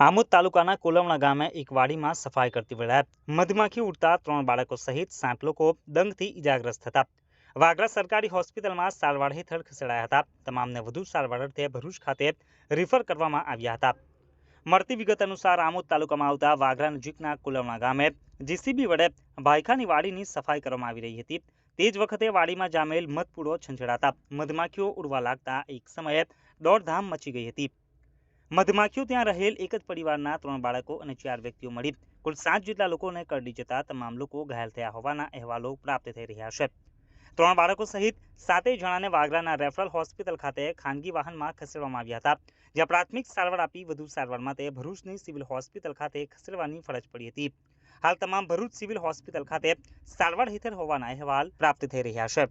આમોદ તાલુકાના કોલમણા ગામે એક વાડીમાં સફાઈ કરતી વેળાએ મધમાખી ઉડતા ત્રણ બાળકો સહિત સાત લોકો દંગથી ઇજાગ્રસ્ત હતા. વાગરા સરકારી હોસ્પિટલમાં સારવાર હેઠળ ખસેડાયા હતા. તમામને વધુ સારવાર અર્થે ભરૂચ ખાતે રિફર કરવામાં આવ્યા હતા. મળતી વિગત અનુસાર આમોદ તાલુકામાં આવતા વાગરા નજીકના કોલમણા ગામે જીસીબી વડે ભાયખાની વાડીની સફાઈ કરવામાં આવી રહી હતી. તે જ વખતે વાડીમાં જામેલ મધપૂડો છંછેડાતા મધમાખીઓ ઉડવા લાગતા એક સમયે દોડધામ મચી ગઈ હતી. મધમાખીઓ ત્યાં રહેલ એક જ પરિવારના ત્રણ બાળકો અને ચાર વ્યક્તિઓ મળી. કુલ સાત જેટલા લોકોને કરડી જતા તમામ લોકો ઘાયલ થયા હોવાના અહેવાલો પ્રાપ્ત થઈ રહ્યા છે. ત્રણ બાળકો સહિત સાતેય જણાને વાગરાના રેફરલ હોસ્પિટલ ખાતે ખાનગી વાહનમાં ખસેડવામાં આવ્યા હતા. જ્યાં પ્રાથમિક સારવાર આપી વધુ સારવાર માટે ભરૂચની સિવિલ હોસ્પિટલ ખાતે ખસેડવાની ફરજ પડી હતી. હાલ તમામ ભરૂચ સિવિલ હોસ્પિટલ ખાતે સારવાર હેઠળ હોવાના અહેવાલ પ્રાપ્ત થઈ રહ્યા છે.